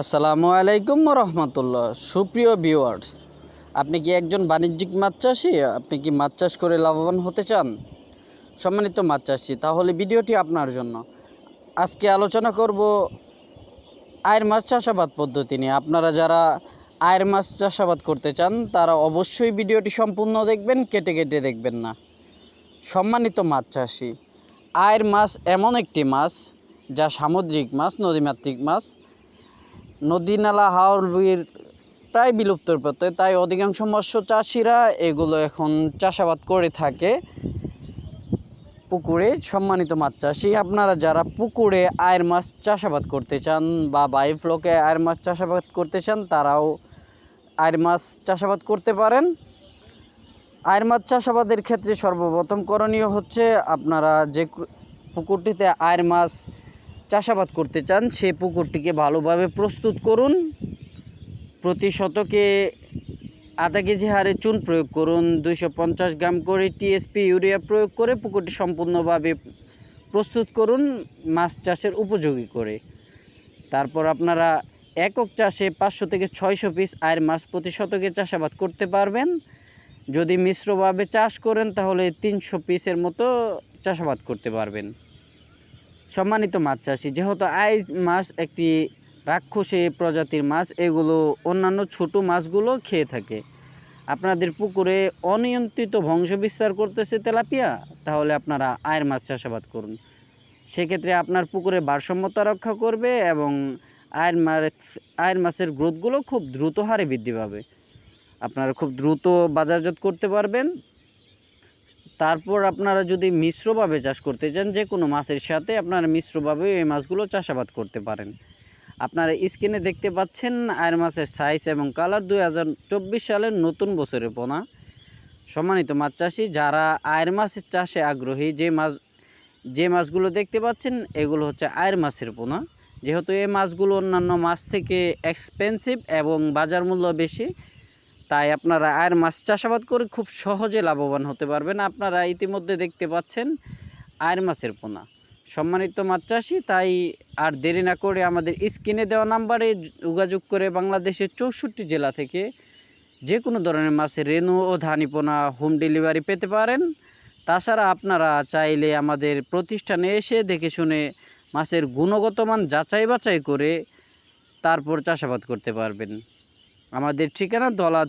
আসসালামু আলাইকুম রহমতুল্লাহ সুপ্রিয় ভিউয়ার্স, আপনি কি একজন বাণিজ্যিক মাছ চাষি? আপনি কি মাছ চাষ করে লাভবান হতে চান? সম্মানিত মাছ চাষি, তাহলে ভিডিওটি আপনার জন্য। আজকে আলোচনা করব আয়ের মাছ চাষাবাদ পদ্ধতি নিয়ে। আপনারা যারা আয়ের মাছ চাষাবাদ করতে চান, তারা অবশ্যই ভিডিওটি সম্পূর্ণ দেখবেন, কেটে কেটে দেখবেন না। সম্মানিত মাছ চাষি, আয়ের মাছ এমন একটি মাছ, যা সামুদ্রিক মাছ, নদীমাতৃক মাছ নদী নালা হাওর বিল প্রায় বিলুপ্তর পথে, তাই অধিকাংশ মৎস্য চাষিরা এগুলো এখন চাষাবাদ করে থাকে। পুকুরে সম্মানিত মাছ চাষি, আপনারা যারা পুকুরে আয়ের মাছ চাষাবাদ করতে চান বা বায়োফ্লোকে আয়ের মাছ চাষাবাদ করতে চান, তারাও আয়ের মাছ চাষাবাদ করতে পারেন। আয়ের মাছ চাষাবাদের ক্ষেত্রে সর্বপ্রথম করণীয় হচ্ছে, আপনারা যে পুকুরটিতে আয়ের মাছ চাষাবাদ করতে চান, সে পুকুরটিকে ভালোভাবে প্রস্তুত করুন। প্রতি শতকে আধা কেজি হারে চুন প্রয়োগ করুন, দুইশো পঞ্চাশ গ্রাম করে টিএসপি ইউরিয়া প্রয়োগ করে পুকুরটি সম্পূর্ণভাবে প্রস্তুত করুন, মাছ চাষের উপযোগী করে। তারপর আপনারা একক চাষে পাঁচশো থেকে ছয়শো পিস আয়ের মাছ প্রতি শতকে চাষাবাদ করতে পারবেন। যদি মিশ্রভাবে চাষ করেন, তাহলে তিনশো পিসের মতো চাষাবাদ করতে পারবেন। সম্মানিত মাছ চাষি, যেহেতু আই মাছ একটি রাক্ষসী প্রজাতির মাছ, এগুলো অন্যান্য ছোট মাছগুলো খেয়ে থাকে। আপনাদের পুকুরে অনিয়ন্ত্রিত বংশ বিস্তার করতেছে তেলাপিয়া? তাহলে আপনারা আয়ের মাছ চাষাবাদ করুন। সেক্ষেত্রে আপনার পুকুরে ভারসাম্যতা রক্ষা করবে এবং আয়ের মাছ, আয়ের মাছের গ্রোথগুলো খুব দ্রুত হারে বৃদ্ধি পাবে। আপনারা খুব দ্রুত বাজারজাত করতে পারবেন। তারপর আপনারা যদি মিশ্রভাবে চাষ করতে চান, যে কোনো মাছের সাথে আপনারা মিশ্রভাবে এই মাছগুলো চাষাবাদ করতে পারেন। আপনারা স্ক্রিনে দেখতে পাচ্ছেন আয়ের মাছের সাইজ এবং কালার দুই হাজার চব্বিশ সালের নতুন বছরের পোনা। সম্মানিত মাছ চাষি, যারা আয়ের মাছের চাষে আগ্রহী, যে মাছ, যে মাছগুলো দেখতে পাচ্ছেন, এগুলো হচ্ছে আয়ের মাছের পোনা। যেহেতু এই মাছগুলো অন্যান্য মাছ থেকে এক্সপেন্সিভ এবং বাজার মূল্য বেশি তাই আপনারা আয়ের মাছ চাষাবাদ করে খুব সহজে লাভবান হতে পারবেন। আপনারা ইতিমধ্যে দেখতে পাচ্ছেন আয়ের মাছের পোনা। সম্মানিত মাছ চাষি, তাই আর দেরি না করে আমাদের স্ক্রিনে দেওয়া নাম্বারে যোগাযোগ করে বাংলাদেশের চৌষট্টি জেলা থেকে যে কোনো ধরনের মাছের রেনু ও ধানিপোনা হোম ডেলিভারি পেতে পারেন। তাছাড়া আপনারা চাইলে আমাদের প্রতিষ্ঠানে এসে দেখে শুনে মাছের গুণগত মান যাচাই বাছাই করে তারপর চাষাবাদ করতে পারবেন। আমাদের ঠিকানা দলা